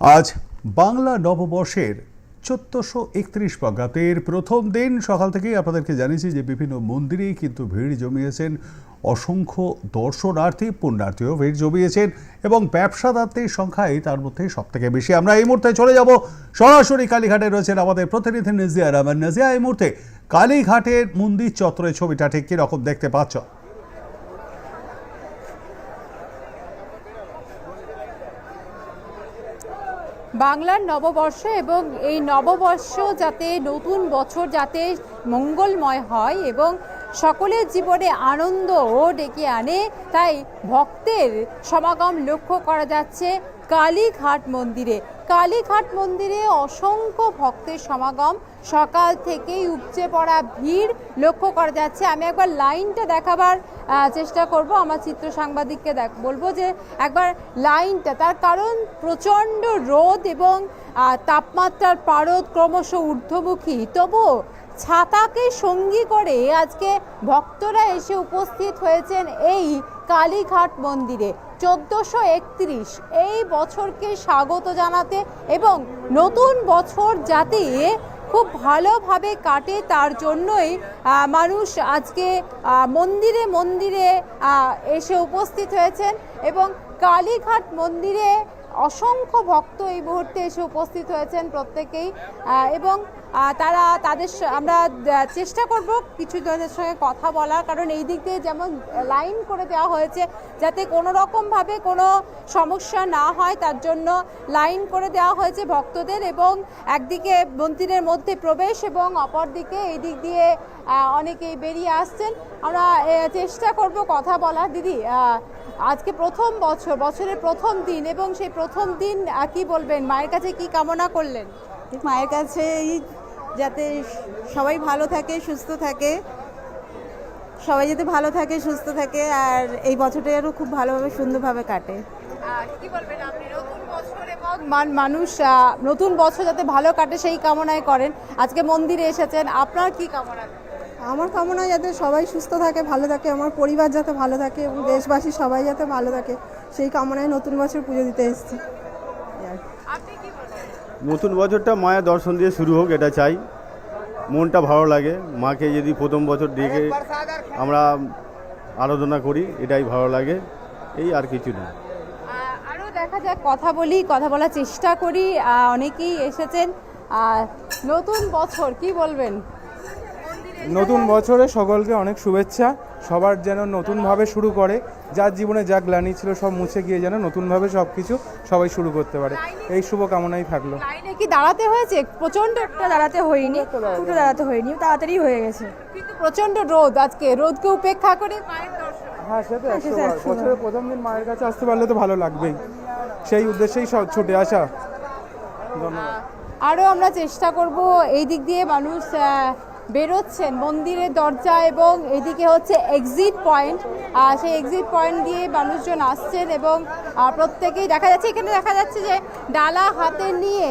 আজ বাংলা নববর্ষের চোদ্দশো একত্রিশ বঙ্গাব্দের প্রথম দিন। সকাল থেকেই আপনাদেরকে জানিয়েছি যে বিভিন্ন মন্দিরেই কিন্তু ভিড় জমিয়েছেন। অসংখ্য দর্শনার্থী, পুণ্যার্থীও ভিড় জমিয়েছেন এবং ব্যবসাদারদের সংখ্যাই তার মধ্যে সব থেকে বেশি। আমরা এই মুহূর্তে চলে যাব। সরাসরি কালীঘাটে রয়েছেন আমাদের প্রতিনিধি নাজিয়া রহমান নাজিয়া, এই মুহূর্তে কালীঘাটের মন্দির চত্বরের ছবিটা ঠিক কীরকম দেখতে পাচ্ছ? বাংলার নববর্ষ এবং এই নববর্ষ যাতে নতুন বছর যাতে মঙ্গলময় হয় এবং সকলের জীবনে আনন্দ ও ডেকে আনে, তাই ভক্তের সমাগম লক্ষ্য করা যাচ্ছে কালীঘাট মন্দিরে। কালীঘাট মন্দিরে অসংখ্য ভক্তের সমাগম, সকাল থেকেই উপচে পড়া ভিড় লক্ষ্য করা যাচ্ছে। আমি একবার লাইনটা দেখাবার চেষ্টা করব, আমার চিত্র সাংবাদিককে দেখ, বলব যে একবার লাইনটা, তার কারণ প্রচণ্ড রোদ এবং তাপমাত্রার পারদ ক্রমশ ঊর্ধ্বমুখী। তবুও ছাতাকে সঙ্গী করে আজকে ভক্তরা এসে উপস্থিত হয়েছেন এই কালীঘাট মন্দিরে। চোদ্দোশো একত্রিশ, এই বছরকে স্বাগত জানাতে এবং নতুন বছর যাতে খুব ভালোভাবে কাটে তার জন্যই মানুষ আজকে মন্দিরে মন্দিরে এসে উপস্থিত হয়েছেন এবং কালীঘাট মন্দিরে অসংখ্য ভক্ত এই মুহূর্তে এসে উপস্থিত হয়েছেন প্রত্যেকেই এবং তারা তাদের আমরা চেষ্টা করব কিছু জনের সঙ্গে কথা বলার, কারণ এই দিক দিয়ে যেমন লাইন করে দেওয়া হয়েছে যাতে কোনো রকমভাবে কোনো সমস্যা না হয়, তার জন্য লাইন করে দেওয়া হয়েছে ভক্তদের এবং একদিকে মন্দিরের মধ্যে প্রবেশ এবং অপরদিকে এই দিক দিয়ে অনেকেই বেরিয়ে আসছেন। আমরা চেষ্টা করব কথা বলার। দিদি আজকে প্রথম বছর বছরের প্রথম দিন এবং সেই প্রথম দিন কি বলবেন? মায়ের কাছে কি কামনা করলেন? মায়ের কাছে যাতে সবাই ভালো থাকে সুস্থ থাকে। সবাই যাতে ভালো থাকে সুস্থ থাকে আর এই বছরটা আরও খুব ভালোভাবে সুন্দরভাবে কাটে। কি বলবেন? আপনি নতুন বছর এবং মান- মানুষ নতুন বছর যাতে ভালো কাটে সেই কামনাই করেন। আজকে মন্দিরে এসেছেন আপনার কি কামনা? আমার কামনা যাতে সবাই সুস্থ থাকে ভালো থাকে আমার পরিবার যাতে ভালো থাকে এবং দেশবাসী সবাই যাতে ভালো থাকে সেই কামনায় নতুন বছর পুজো দিতে এসেছি। আপনি কি বলবেন? নতুন বছরটা মায়ের দর্শন দিয়ে শুরু হোক এটা চাই। মনটা ভালো লাগে। মাকে যদি প্রথম বছর ডেকে আমরা আরাধনা করি এটাই ভালো লাগে। এই আর কিছু না। আরও দেখা যাক কথা বলি কথা বলার চেষ্টা করি। অনেকেই এসেছেন। নতুন বছর কি বলবেন? নতুন বছরে সকলকে অনেক শুভেচ্ছা। সবার যেন নতুনভাবে শুরু করে যার জীবনে যা গ্লানি ছিল সব মুছে গিয়ে যেন নতুনভাবে সব কিছু সবাই শুরু করতে পারে। এই শুভ কামনাই থাকল। লাইনে কি দাঁড়াতে হয়েছে? প্রচণ্ড একটা দাঁড়াতে হয়নি দুটো দাঁড়াতে হয়নি তাড়াতাড়ি হয়ে গেছে। কিন্তু প্রচণ্ড রোদ আজকে রোদকে উপেক্ষা করে মায়ের দর্শন। হ্যাঁ সে তো একশো বার। বছরের প্রথম দিন মায়ের কাছে আসতে পারলে তো ভালো লাগবেই। সেই উদ্দেশ্যেই সব ছুটে আসা। ধন্যবাদ আরও আমরা চেষ্টা করব এই দিক দিয়ে মানুষ আহ, বেরোচ্ছেন মন্দিরের দরজা এবং এদিকে হচ্ছে এক্সিট পয়েন্ট সেই এক্সিট পয়েন্ট দিয়ে মানুষজন আসছেন এবং প্রত্যেকেই দেখা যাচ্ছে, এখানে দেখা যাচ্ছে যে ডালা হাতে নিয়ে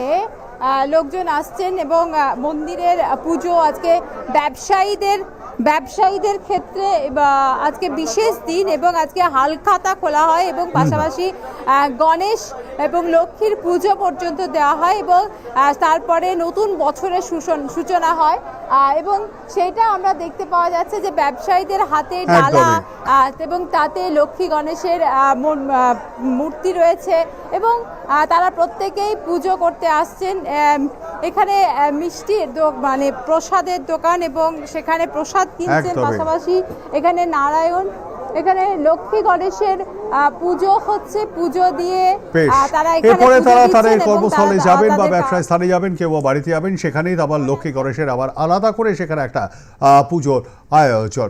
লোকজন আসছেন এবং মন্দিরের পুজো আজকে ব্যবসায়ীদের ব্যবসায়ীদের ক্ষেত্রে আজকে বিশেষ দিন এবং আজকে হালখাতা খোলা হয় এবং পাশাপাশি গণেশ এবং লক্ষ্মীর পুজো পর্যন্ত দেওয়া হয় এবং তারপরে নতুন বছরের সূচন- সূচনা হয়। এবং সেটা আমরা দেখতে পাওয়া যাচ্ছে যে ব্যবসায়ীদের হাতে ডালা এবং তাতে লক্ষ্মী গণেশের মূর্তি রয়েছে। এবং তারা প্রত্যেকেই পুজো করতে আসছেন এখানে মিষ্টির মানে প্রসাদের দোকান এবং সেখানে প্রসাদ কিনছেন পাশাপাশি এখানে নারায়ণ এখানে লক্ষ্মী গণেশের পুজো হচ্ছে পুজো দিয়ে তারা এরপরে তারা তাদের কর্মস্থলে যাবেন বা ব্যবসায় স্থানে যাবেন কেউ বাড়িতে যাবেন সেখানেই আবার লক্ষ্মী গণেশের আবার আলাদা করে সেখানে একটা আহ, পুজোর আয়োজন।